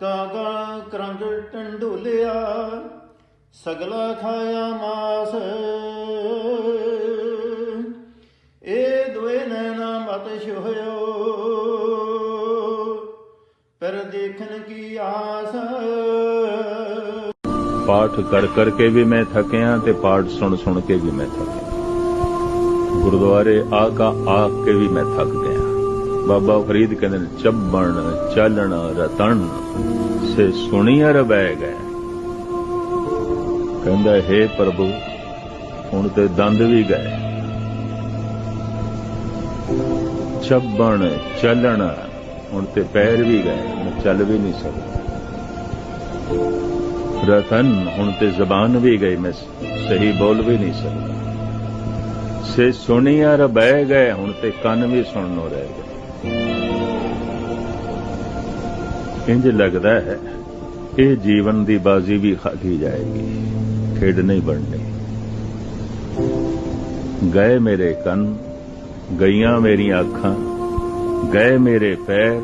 ਕਾਗਾ ਕਰੰਗ ਟੰਡੋਲਿਆ, ਸਗਲਾ ਖਾਇਆ ਮਾਸ। ਇਹ ਦੁਏ ਨੈਣਾ ਮਤ ਛੋਇਓ ਪਰ ਦੇਖਣ ਕੀ ਆਸ। ਪਾਠ ਕਰ ਕਰਕੇ ਵੀ ਮੈਂ ਥੱਕਿਆ ਤੇ ਪਾਠ ਸੁਣ ਸੁਣ ਕੇ ਵੀ ਮੈਂ ਥੱਕਿਆ। ਗੁਰਦੁਆਰੇ ਆ ਕਾ ਆ ਕੇ ਵੀ ਮੈਂ ਥੱਕ ਗਿਆ। ਬਾਬਾ ਫਰੀਦ ਕਹਿੰਦੇ ਨੇ, ਚੱਬਣ, ਚੱਲਣ, ਰਤਣ, ਸੇ ਸੁਣੀਆ ਰਬੈ ਗਏ ਕਹਿੰਦਾ, ਹੈ ਪ੍ਰਭੂ, ਹੁਣ ਤੇ ਦੰਦ ਵੀ ਗਏ। ਚੱਬਣ, ਚੱਲਣ, ਹੁਣ ਤੇ ਪੈਰ ਵੀ ਗਏ, ਮੈਂ ਚੱਲ ਵੀ ਨਹੀਂ ਸਕਦਾ। ਰਤਨ, ਹੁਣ ਤੇ ਜ਼ਬਾਨ ਵੀ ਗਈ, ਮੈਂ ਸਹੀ ਬੋਲ ਵੀ ਨਹੀਂ ਸਕਦਾ। ਸੇ ਸੁਣੀਆ ਰ ਬਹਿ ਗਏ ਹੁਣ ਤੇ ਕੰਨ ਵੀ ਸੁਣਨੋਂ ਰਹਿ ਗਏ। ਇੰਜ ਲੱਗਦਾ ਹੈ ਇਹ ਜੀਵਨ ਦੀ ਬਾਜ਼ੀ ਵੀ ਖਾਦੀ ਜਾਏਗੀ, ਖੇਡ ਨਹੀਂ ਬਣਨੀ। ਗਏ ਮੇਰੇ ਕੰਨ, ਗਈਆਂ ਮੇਰੀਆਂ ਅੱਖਾਂ, ਗਏ ਮੇਰੇ ਪੈਰ,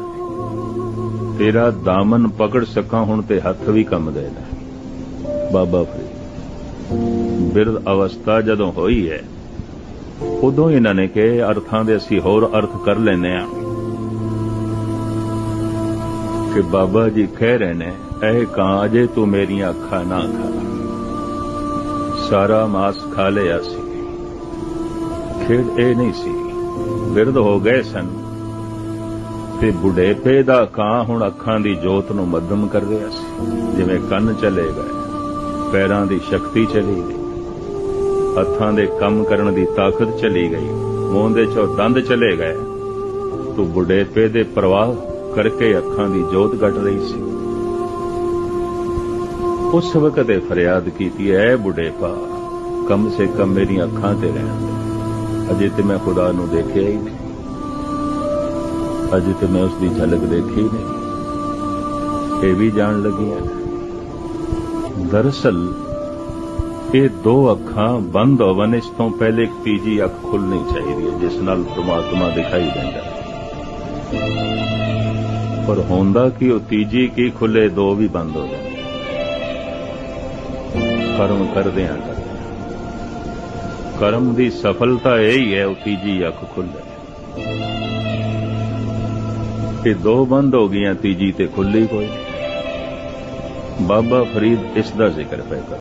ਤੇਰਾ ਦਾਮਨ ਪਕੜ ਸਕਾਂ ਹੁਣ ਤੇ ਹੱਥ ਵੀ ਕੰਮਦੇ ਨੇ ਬਾਬਾ ਫਰੀਦ, ਬਿਰਧ ਅਵਸਥਾ ਜਦੋਂ ਹੋਈ ਹੈ, ਉਦੋਂ ਇਹਨਾਂ ਨੇ ਕਿ ਅਰਥਾਂ ਦੇ ਅਸੀਂ ਹੋਰ ਅਰਥ ਕਰ ਲੈਨੇ ਆ ਕਿ ਬਾਬਾ ਜੀ ਕਹਿ ਰਹੇ ਨੇ, ਇਹ ਕਾਂ ਅਜੇ ਤੂੰ ਮੇਰੀਆਂ ਅੱਖਾਂ ਨਾ ਖਾ। ਸਾਰਾ ਮਾਸ ਖਾ ਲਿਆ ਸੀ। ਖੇਡ ਇਹ ਨਹੀਂ ਸੀ। ਬਿਰਧ ਹੋ ਗਏ ਸਨ। ਤੇ ਬੁਢੇਪੇ ਦਾ ਕਾਂ ਹੁਣ ਅੱਖਾਂ ਦੀ ਜੋਤ ਨੂੰ ਮੱਧਮ ਕਰ ਰਿਹਾ ਸੀ। ਜਿਵੇਂ ਕੰਨ ਚਲੇ ਗਏ, ਪੈਰਾਂ ਦੀ ਸ਼ਕਤੀ ਚਲੀ ਗਈ। ਹੱਥਾਂ ਦੇ ਕੰਮ ਕਰਨ ਦੀ ਤਾਕਤ ਚਲੀ ਗਈ। ਮੂੰਹ ਦੇ ਚੋਂ ਦੰਦ ਚਲੇ ਗਏ। ਤੂੰ ਬੁਢੇਪੇ ਦੇ ਪ੍ਰਵਾਹ ਕਰਕੇ ਅੱਖਾਂ ਦੀ ਜੋਤ ਘਟ ਰਹੀ ਸੀ। ਉਸ ਵਕਤ ਇਹ ਫਰਿਆਦ ਕੀਤੀ, ਐ ਬੁਢੇਪਾ, ਕਮ ਸੇ ਕਮ ਮੇਰੀਆਂ ਅੱਖਾਂ ਤੇ ਰਹਿਣ ਅਜੇ ਤੇ ਮੈਂ ਖੁਦਾ ਨੂੰ ਦੇਖਿਆ ਹੀ ਨਹੀਂ। ਅਜੇ ਤੇ ਮੈਂ ਉਸ ਦੀ ਝਲਕ ਦੇਖੀ ਨਹੀਂ। ਇਹ ਵੀ ਜਾਣ ਲੱਗੀਆਂ ਦਰਅਸਲ, ਇਹ ਦੋ ਅੱਖਾਂ ਬੰਦ ਹੋਵਨ ਇਸ ਤੋਂ ਪਹਿਲੇ ਇੱਕ ਤੀਜੀ ਅੱਖ ਖੁੱਲਣੀ ਚਾਹੀਦੀ ਹੈ, ਜਿਸ ਨਾਲ ਪ੍ਰਮਾਤਮਾ ਦਿਖਾਈ ਦਿੰਦਾ ਹੈ। ਪਰ ਹੁੰਦਾ ਕਿ ਉਹ ਤੀਜੀ ਕੀ ਖੁੱਲੇ ਦੋ ਵੀ ਬੰਦ ਹੋ ਜਾਂਦੇ। ਕਰਮ ਕਰਦੇ ਹਾਂ ਕਰਮ ਦੀ ਸਫਲਤਾ ਇਹ ਹੀ ਹੈ, ਉਹ ਤੀਜੀ ਅੱਖ ਖੁੱਲੇ ਇਹ ਦੋ ਬੰਦ ਹੋ ਗਈਆਂ, ਤੀਜੀ ਤੇ ਖੁੱਲੀ ਕੋਈ ਬਾਬਾ ਫਰੀਦ ਇਸ ਦਾ ਜ਼ਿਕਰ ਪੈ ਕਰ